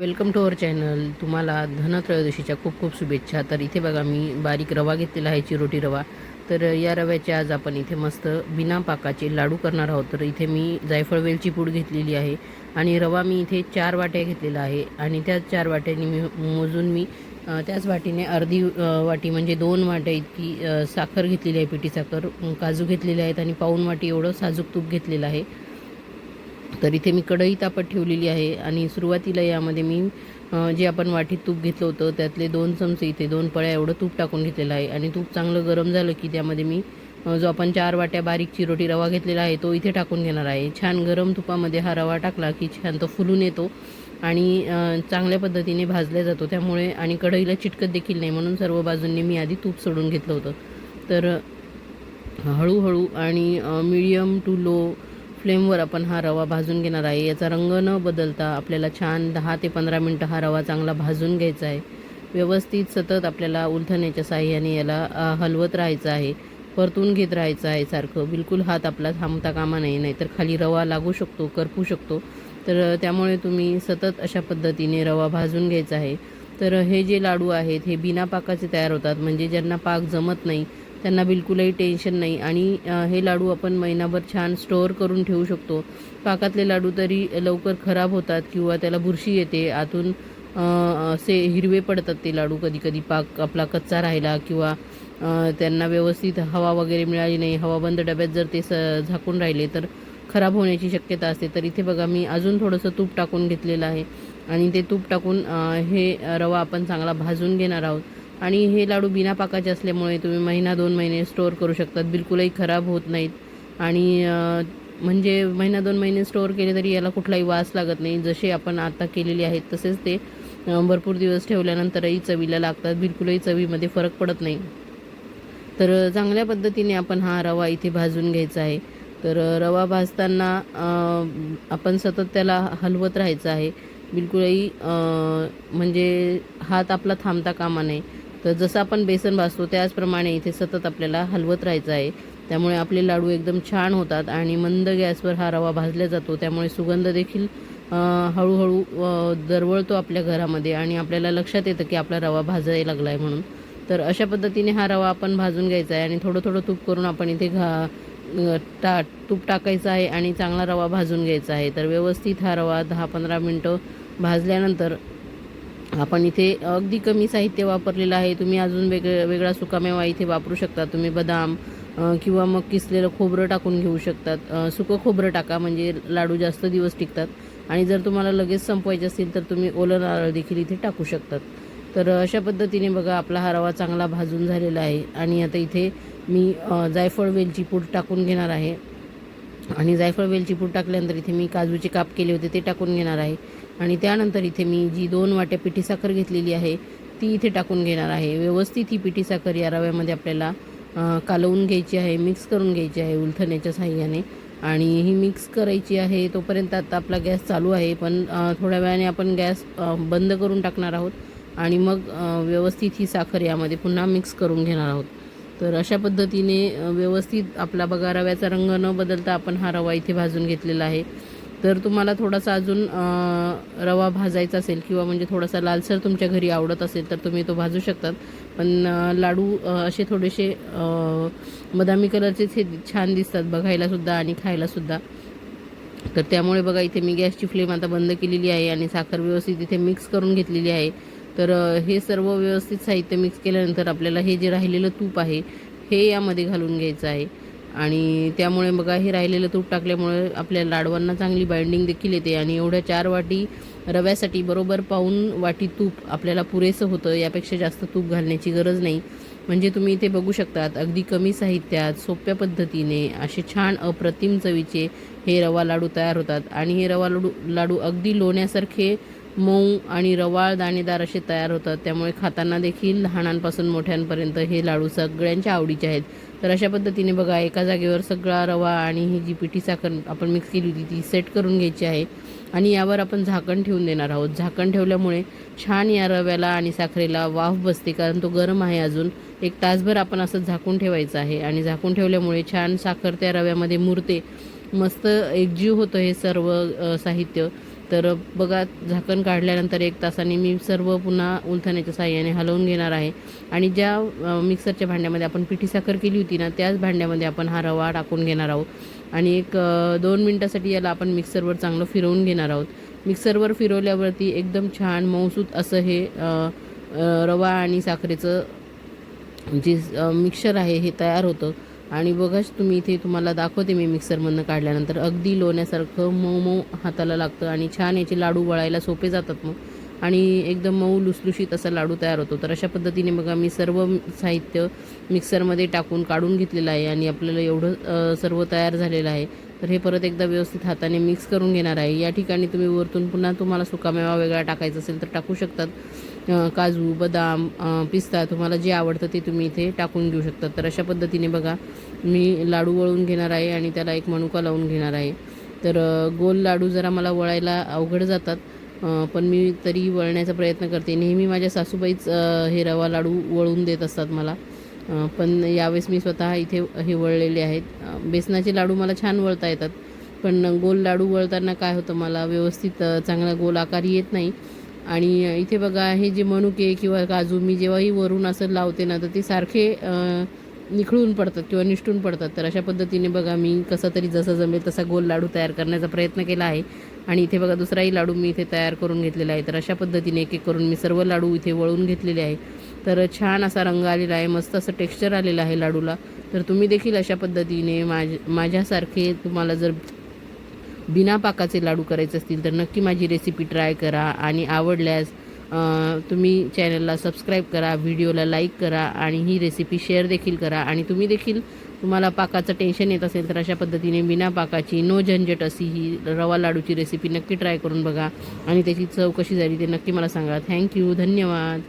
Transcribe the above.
Welcome to our channel. तुम्हाला धनत्रयोदशीच्या खूप खूप शुभेच्छा. तर इथे बघा मी बारीक रवा घेतलेला आहे चिरोटी रवा. तर या रव्याचे आज आपण इथे मस्त बिना पाकाचे लाडू करणार आहोत. तर इथे मी जायफळ वेलची पूड घेतलेली आहे आणि रवा मी इथे चार वाट्या घेतलेला आहे. आणि त्याच चार वाट्याने मी मोजून मी त्याच वाटीने अर्धी वाटी म्हणजे दोन वाट्या इतकी साखर घेतलेली आहे पिठी साखर. काजू घेतलेले आहेत आणि पाऊन वाटी एवढं साजूक तूप घेतलेलं आहे. तर इथे मी कढई तापत ठेवलेली आहे आणि सुरुवातीला यामध्ये मी जे आपण वाटीत तूप घेतलं होतं त्यातले दोन चमचे इथे दोन पळ्या एवढं तूप टाकून घेतलेलं आहे आणि तूप चांगलं गरम झालं की त्यामध्ये मी जो आपण चार वाट्या बारीक चिरोटी रवा घेतलेला आहे तो इथे टाकून घेणार आहे. छान गरम तुपामध्ये हा रवा टाकला की छान तो फुलून येतो आणि चांगल्या पद्धतीने भाजला जातो त्यामुळे आणि कढईला चिटकत देखील नाही म्हणून सर्व बाजूंनी मी आधी तूप सोडून घेतलं होतं. तर हळूहळू आणि मिडियम टू लो फ्लेमवर आपण हा रवा भाजून घेणार आहे. याचा रंग न बदलता आपल्याला छान दहा ते पंधरा मिनटं हा रवा चांगला भाजून घ्यायचा आहे. व्यवस्थित सतत आपल्याला उलथण्याच्या साह्याने याला हलवत राहायचं आहे. परतून घेत राहायचं आहे सारखं. बिलकुल हात आपला थांबता कामा नाही नाहीतर खाली रवा लागू शकतो करपू शकतो. तर त्यामुळे तुम्ही सतत अशा पद्धतीने रवा भाजून घ्यायचा आहे. तर हे जे लाडू आहेत हे बिना पाकाचे तयार होतात. म्हणजे ज्यांना पाक जमत नाही त्यांना बिलकुलही टेन्शन नाही. आणि हे लाडू आपण महिनाभर छान स्टोअर करून ठेवू शकतो. पाकातले लाडू तरी लवकर खराब होतात किंवा त्याला बुरशी येते. आतून असे हिरवे पडतात ते लाडू कधी कधी पाक आपला कच्चा राहिला किंवा त्यांना व्यवस्थित हवा वगैरे मिळाली नाही हवाबंद डब्यात जर ते स झाकून राहिले तर खराब होण्याची शक्यता असते. तर इथे बघा मी अजून थोडंसं तूप टाकून घेतलेलं आहे. आणि ते तूप टाकून हे रवा आपण चांगला भाजून घेणार आहोत. आणि हे लाडू बिना पाकाचे असल्यामुळे तुम्ही महिना दोन महिने स्टोअर करू शकतात. बिलकुलही खराब होत नाहीत. आणि म्हणजे महिना दोन महिने स्टोअर केले तरी याला कुठलाही वास लागत नाही. जसे आपण आता केलेले आहेत तसेच ते भरपूर दिवस ठेवल्यानंतरही चवीला लागतात. बिलकुलही चवीमध्ये फरक पडत नाही. तर चांगल्या पद्धतीने आपण हा रवा इथे भाजून घ्यायचा आहे. तर रवा भाजताना आपण सतत त्याला हलवत राहायचं आहे. बिलकुलही म्हणजे हात आपला थांबता कामा नये. तर जसं आपण बेसन भाजतो त्याचप्रमाणे इथे सतत आपल्याला हलवत राहायचं आहे. त्यामुळे आपले लाडू एकदम छान होतात आणि मंद गॅसवर हा रवा भाजला जातो. त्यामुळे सुगंध देखील हळूहळू दरवळतो आपल्या घरामध्ये आणि आपल्याला लक्षात येतं की आपला रवा भाजायला लागला आहे म्हणून. तर अशा पद्धतीने हा रवा आपण भाजून घ्यायचा आहे आणि थोडं थोडं तूप करून आपण इथे घा टा तूप टाकायचं आहे आणि चांगला रवा भाजून घ्यायचा आहे. तर व्यवस्थित हा रवा दहा पंधरा मिनटं भाजल्यानंतर आपण इथे अगदी कमी साहित्य वापरलेलं आहे. तुम्ही अजून वेग वेगळा सुकामेवा इथे वापरू शकता. तुम्ही बदाम किंवा मग किसलेलं खोबरं टाकून घेऊ शकतात. सुकं खोबरं टाका म्हणजे लाडू जास्त दिवस टिकतात. आणि जर तुम्हाला लगेच संपवायचे असतील तर तुम्ही ओलं नारळ देखील इथे टाकू शकतात. तर अशा पद्धतीने बघा आपला हा रवा चांगला भाजून झालेला आहे. आणि आता इथे मी जायफळ वेलची पूड टाकून घेणार आहे. आणि जायफळ वेलची पूड टाकल्यानंतर इथे मी काजूचे काप केले होते ते टाकून घेणार आहे. आणि त्यानंतर इथे मी जी दोन वाट्या पिठी साखर घेतलेली आहे ती इथे टाकून घेणार आहे. व्यवस्थित ही पिठी साखर या रव्यामध्ये आपल्याला कालवून घ्यायची आहे मिक्स करून घ्यायची आहे उलथण्याच्या साह्याने. आणि ही मिक्स करायची आहे तोपर्यंत आता आपला गॅस चालू आहे पण थोड्या वेळाने आपण गॅस बंद करून टाकणार आहोत. आणि मग व्यवस्थित ही साखर यामध्ये पुन्हा मिक्स करून घेणार आहोत. तर अशा पद्धतीने व्यवस्थित आपला बघा रव्याचा रंग न बदलता आपण हा रवा इथे भाजून घेतलेला आहे. तर तुम्हाला थोडासा अजून रवा भाजायचा असेल किंवा म्हणजे थोडासा लालसर तुमच्या घरी आवडत असेल तर तुम्ही तो भाजू शकतात. पण लाडू असे थोडेसे बदामी कलरचेच हे छान दिसतात बघायलासुद्धा आणि खायलासुद्धा तर त्यामुळे बघा इथे मी गॅसची फ्लेम आता बंद केलेली आहे आणि साखर व्यवस्थित इथे मिक्स करून घेतलेली आहे. तर हे सर्व व्यवस्थित साहित्य मिक्स केल्यानंतर आपल्याला हे जे राहिलेलं तूप आहे हे यामध्ये घालून घ्यायचं आहे. आणि त्यामुळे बघा हे राहिलेलं तूप टाकल्यामुळे आपल्या लाडवांना चांगली बाइंडिंग देखील येते आणि एवढ्या चार वाटी रव्यासाठी बरोबर पाऊन वाटी तूप आपल्याला पुरेसं होतं यापेक्षा जास्त तूप घालण्याची गरज नाही. म्हणजे तुम्ही इथे बघू शकतात अगदी कमी साहित्यात सोप्या पद्धतीने असे छान अप्रतिम चवीचे हे रवा लाडू तयार होतात. आणि हे रवा लाडू लाडू अगदी लोण्यासारखे मऊ आणि रवाळ दाणेदार असे तयार होतात. त्यामुळे खाताना देखील लहानांपासून मोठ्यांपर्यंत हे लाडू सगळ्यांच्या आवडीचे आहेत. तर अशा पद्धतीने बघा एका जागेवर सगळा रवा आणि ही जी पिठी साखर आपण मिक्स केली होती ती सेट करून घ्यायची आहे. आणि यावर आपण झाकण ठेवून देणार आहोत. झाकण ठेवल्यामुळे छान या रव्याला आणि साखरेला वाफ बसते कारण तो गरम आहे अजून. एक तासभर आपण असं झाकून ठेवायचं आहे आणि झाकून ठेवल्यामुळे छान साखर त्या रव्यामध्ये मुरते. मस्त एकजीव होतं हे सर्व साहित्य. तर बघा झाकण काढल्यानंतर एक तासाने मी सर्व पुन्हा उलथण्याच्या साह्याने हलवून घेणार आहे. आणि ज्या मिक्सरच्या भांड्यामध्ये आपण पिठी साखर केली होती ना त्याच भांड्यामध्ये आपण हा रवा टाकून घेणार आहोत. आणि एक दोन मिनटासाठी याला आपण मिक्सरवर चांगलं फिरवून घेणार आहोत. मिक्सरवर फिरवल्यावरती एकदम छान मऊसूत असं हे रवा आणि साखरेचं जे मिक्सर आहे हे तयार होतं. आणि बघाच तुम्ही इथे तुम्हाला दाखवते मी मिक्सरमधनं काढल्यानंतर. अगदी लोण्यासारखं मऊ मऊ हाताला लागतं आणि छान याचे लाडू वळायला सोपे जातात मग. आणि एकदम मऊ लुसलुशीत असा लाडू तयार होतो. तर अशा पद्धतीने बघा मी सर्व साहित्य मिक्सरमध्ये टाकून काढून घेतलेलं आहे आणि आपल्याला एवढं सर्व तयार झालेलं आहे. तर हे परत एकदा व्यवस्थित हाताने मिक्स करून घेणार आहे. या ठिकाणी तुम्ही वरतून पुन्हा तुम्हाला सुकामेवा वेगळा टाकायचा असेल तर टाकू शकतात. काजू बदाम पिस्ता तुम्हाला जे आवडतं ते तुम्ही इथे टाकून घेऊ शकता. तर अशा पद्धतीने बघा मी लाडू वळून घेणार आहे आणि त्याला एक मणुका लावून घेणार आहे. तर गोल लाडू जरा मला वळायला अवघड जातात पण मी तरी वळण्याचा प्रयत्न करते. नेहमी माझ्या सासूबाईच हे रवा लाडू वळून देत असतात मला. पण यावेळेस मी स्वतः इथे हे वळलेले आहेत. बेसनाचे लाडू मला छान वळता येतात पण गोल लाडू वळताना काय होतं मला व्यवस्थित चांगला गोल आकार येत नाही. आणि इथे बघा हे जे मनुके किंवा काजू मी जेव्हाही वरून असं लावते ना तर ते सारखे निखळून पडतात किंवा निष्ठून पडतात. तर अशा पद्धतीने बघा मी कसा तरी जसा जमेल तसा गोल लाडू तयार करण्याचा प्रयत्न केला आहे. आणि इथे बघा दुसराही लाडू मी इथे तयार करून घेतलेला आहे. तर अशा पद्धतीने एक एक करून मी सर्व लाडू इथे वळून घेतलेले आहे. तर छान असा रंग आलेला आहे मस्त असं टेक्स्चर आलेलं आहे लाडूला. तर तुम्ही देखील अशा पद्धतीने माझ माझ्यासारखे तुम्हाला जर बिना पाकाचे लाडू करायचे असतील तर नक्की माझी रेसिपी ट्राय करा आणि आवडल्यास तुम्ही चॅनलला सबस्क्राईब करा व्हिडिओला लाईक करा आणि ही रेसिपी शेअर देखील करा. आणि तुम्ही देखील तुम्हाला पाकाचं टेन्शन येत असेल तर अशा पद्धतीने बिना पाकाची नो झंझट अशी ही रवा लाडूची रेसिपी नक्की ट्राय करून बघा. आणि त्याची चव कशी झाली ते नक्की मला सांगा. थँक्यू धन्यवाद.